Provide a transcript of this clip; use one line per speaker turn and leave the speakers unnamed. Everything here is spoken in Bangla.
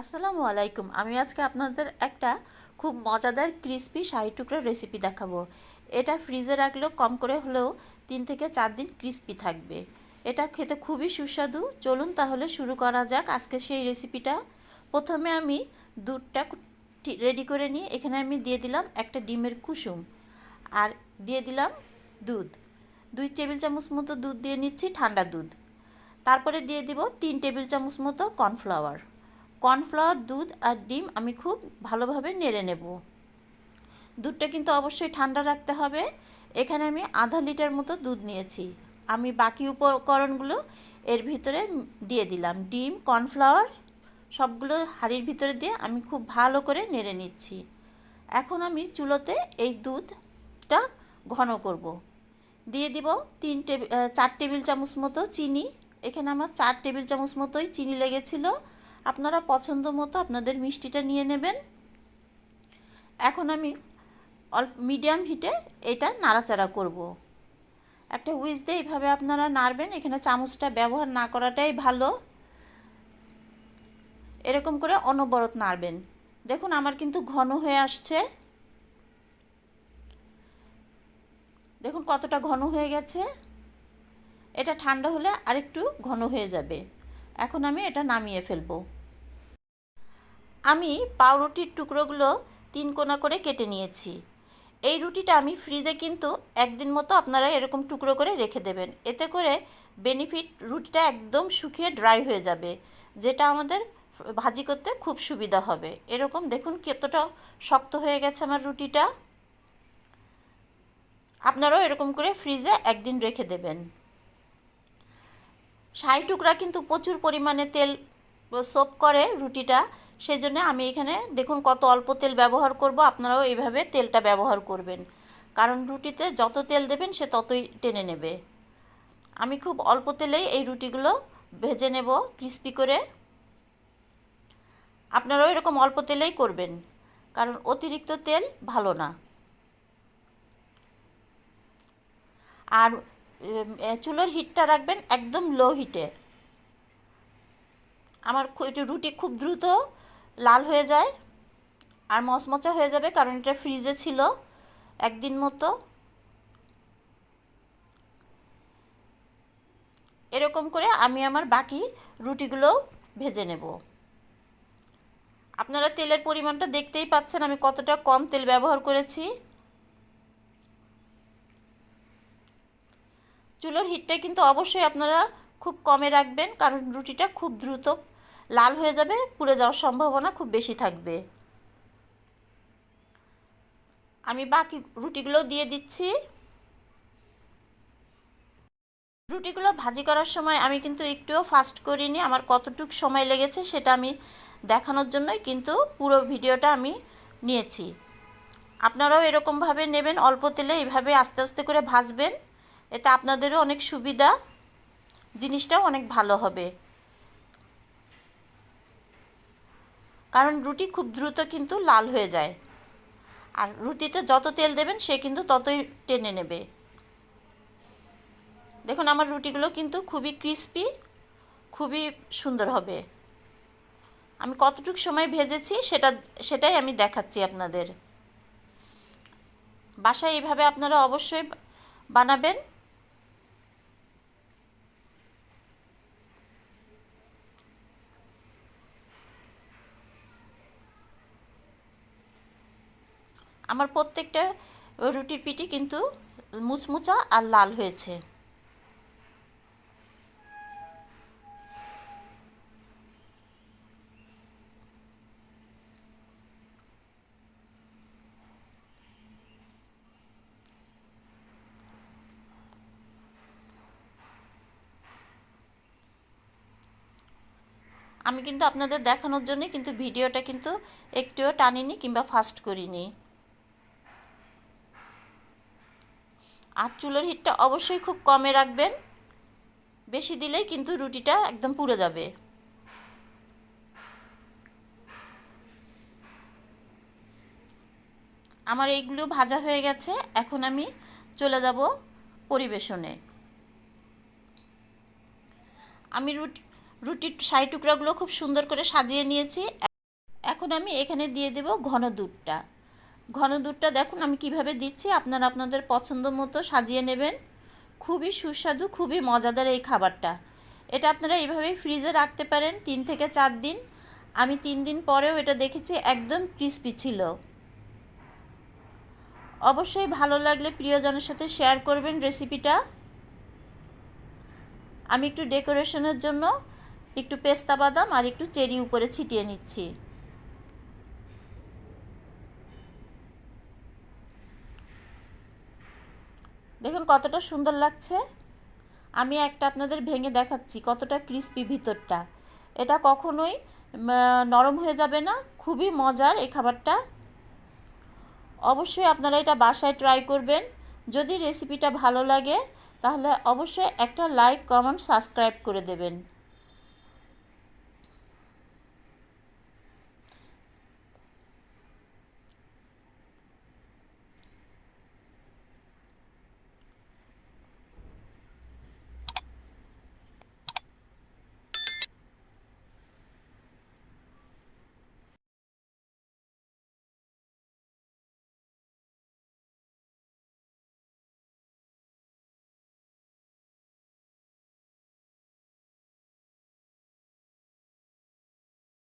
আসসালামু আলাইকুম। আমি আজকে আপনাদের একটা খুব মজাদার ক্রিস্পি শাহি টুকরো রেসিপি দেখাবো। এটা ফ্রিজে রাখলেও কম করে হলেও তিন থেকে চার দিন ক্রিস্পি থাকবে। এটা খেতে খুবই সুস্বাদু। চলুন তাহলে শুরু করা যাক আজকে সেই রেসিপিটা প্রথমে আমি দুধটা রেডি করে নিয়ে এখানে আমি দিয়ে দিলাম একটা ডিমের কুসুম। আর দিয়ে দিলাম দুধ। দুই টেবিল চামচ মতো দুধ দিয়ে নিচ্ছি ঠান্ডা দুধ। তারপরে দিয়ে দিব তিন টেবিল চামচ মতো কর্নফ্লাওয়ার কর্নফ্লাওয়ার, দুধ আর ডিম আমি খুব ভালোভাবে নেড়ে নেব। দুধটা কিন্তু অবশ্যই ঠান্ডা রাখতে হবে। এখানে আমি আধা লিটার মতো দুধ নিয়েছি। আমি বাকি উপকরণগুলো এর ভিতরে দিয়ে দিলাম। ডিম, কর্নফ্লাওয়ার, সবগুলো হাঁড়ির ভিতরে দিয়ে আমি খুব ভালো করে নেড়ে নিচ্ছি। এখন আমি চুলোতে এই দুধটা ঘন করব। দিয়ে দিব তিন টেবিল, চার টেবিল চামচ মতো চিনি। এখানে আমার চার টেবিল চামচ মতোই চিনি লেগেছিলো। আপনারা পছন্দ মতো আপনাদের মিষ্টিটা নিয়ে নেবেন। এখন আমি অল্প মিডিয়াম হিটে এটা নাড়াচাড়া করব। একটা উইচ দিয়ে এইভাবে আপনারা নাড়বেন, এখানে চামচটা ব্যবহার না করাটাই ভালো। এরকম করে অনবরত নাড়বেন। দেখুন আমার কিন্তু ঘন হয়ে আসছে। দেখুন কতটা ঘন হয়ে গেছে। এটা ঠান্ডা হলে আরেকটু ঘন হয়ে যাবে। এখন আমি এটা নামিয়ে ফেলব। আমি পাউরুটির টুকরোগুলো তিন কোনা করে কেটে নিয়েছি। এই রুটিটা আমি ফ্রিজে কিন্তু একদিন মতো আপনারা এরকম টুকরো করে রেখে দেবেন। এতে করে বেনিফিট রুটিটা একদম শুকিয়ে ড্রাই হয়ে যাবে, যেটা আমাদের ভাজি করতে খুব সুবিধা হবে। এরকম দেখুন কতটা শক্ত হয়ে গেছে আমার রুটিটা। আপনারাও এরকম করে ফ্রিজে একদিন রেখে দেবেন। শাহি টুকরা কিন্তু প্রচুর পরিমাণে তেল সোপ করে রুটিটা। সেই জন্য আমি এখানে দেখুন কত অল্প তেল ব্যবহার করব, আপনারাও এইভাবে তেলটা ব্যবহার করবেন। কারণ রুটিতে যত তেল দেবেন সে ততই টেনে নেবে। আমি খুব অল্প তেলেই এই রুটিগুলো ভেজে নেব, ক্রিস্পি করে। আপনারাও এরকম অল্প তেলেই করবেন, কারণ অতিরিক্ত তেল ভালো না। আর চুলোর হিটটা রাখবেন একদম লো হিটে। আমার রুটি খুব দ্রুত লাল হয়ে যায় আর মচমচা হয়ে যাবে কারণ এটা ফ্রিজে ছিল একদিন মতো। এরকম করে আমি আমার বাকি রুটিগুলো ভেজে নেব। আপনারা তেলের পরিমাণটা দেখতেই পাচ্ছেন আমি কতটা কম তেল ব্যবহার করেছি। চুলোর হিটটা কিন্তু অবশ্যই আপনারা খুব কমে রাখবেন কারণ রুটিটা খুব দ্রুত লাল হয়ে যাবে, পুড়ে যাওয়ার সম্ভাবনা খুব বেশি থাকবে। আমি বাকি রুটিগুলো দিয়ে দিচ্ছি। রুটিগুলো ভাজি করার সময় আমি কিন্তু একটুও ফাস্ট করিনি, আমার কতটুক সময় লেগেছে সেটা আমি দেখানোর জন্যই কিন্তু পুরো ভিডিওটা আমি নিয়েছি। আপনারাও এরকমভাবে নেবেন, অল্প তেলে এইভাবে আস্তে আস্তে করে ভাজবেন, এতে আপনাদেরও অনেক সুবিধা, জিনিসটাও অনেক ভালো হবে। কারণ রুটি খুব দ্রুত কিন্তু লাল হয়ে যায়। আর রুটিতে যত তেল দেবেন, সে কিন্তু ততই টেনে নেবে। দেখুন, আমার রুটিগুলো কিন্তু খুবই ক্রিস্পি, খুবই সুন্দর হবে। আমি কতটুকু সময় ভেজেছি, সেটা, সেটাই আমি দেখাচ্ছি আপনাদের। বাসায় এইভাবে আপনারা অবশ্যই বানাবেন। আমার প্রত্যেকটা রুটির পিঠে কিন্তু মুচমুচা আর লাল হয়েছে। আমি কিন্তু আপনাদের দেখানোর জন্য কিন্তু ভিডিওটা কিন্তু একটুও টানিনি কিংবা ফাস্ট করিনি। আর চুলোর হিটটা অবশ্যই খুব কমে রাখবেন। বেশি দিলেই কিন্তু রুটিটা একদম পুড়ে যাবে। আমার এইগুলো ভাজা হয়ে গেছে, এখন আমি চলে যাব পরিবেশনে। আমি রুটি, রুটির শাহি টুকরাগুলো খুব সুন্দর করে সাজিয়ে নিয়েছি। এখন আমি এখানে দিয়ে দেব ঘন দুধটা। ঘন দুধটা দেখুন, আমি কীভাবে দিচ্ছি, আপনারা আপনাদের পছন্দ মতো সাজিয়ে নেবেন। খুবই সুস্বাদু, খুবই মজাদার এই খাবারটা। এটা আপনারা এইভাবেই ফ্রিজে রাখতে পারেন তিন থেকে চার দিন। আমি তিন দিন পরেও এটা দেখেছি, একদম ক্রিস্পি ছিল। অবশ্যই ভালো লাগলে প্রিয়জনের সাথে শেয়ার করবেন রেসিপিটা। আমি একটু ডেকোরেশনের জন্য একটু পেস্তা বাদাম আর একটু চেরি উপরে ছিটিয়ে নিচ্ছি। দেখুন কতটা সুন্দর লাগছে। আমি একটা আপনাদের ভেঙে দেখাচ্ছি কতটা ক্রিস্পি ভিতরটা। এটা কখনোই নরম হয়ে যাবে না, খুবই মজার এই খাবারটা। অবশ্যই আপনারা এটা বাসায় ট্রাই করবেন। যদি রেসিপিটা ভালো লাগে, তাহলে অবশ্যই একটা লাইক কমেন্ট সাবস্ক্রাইব করে দেবেন।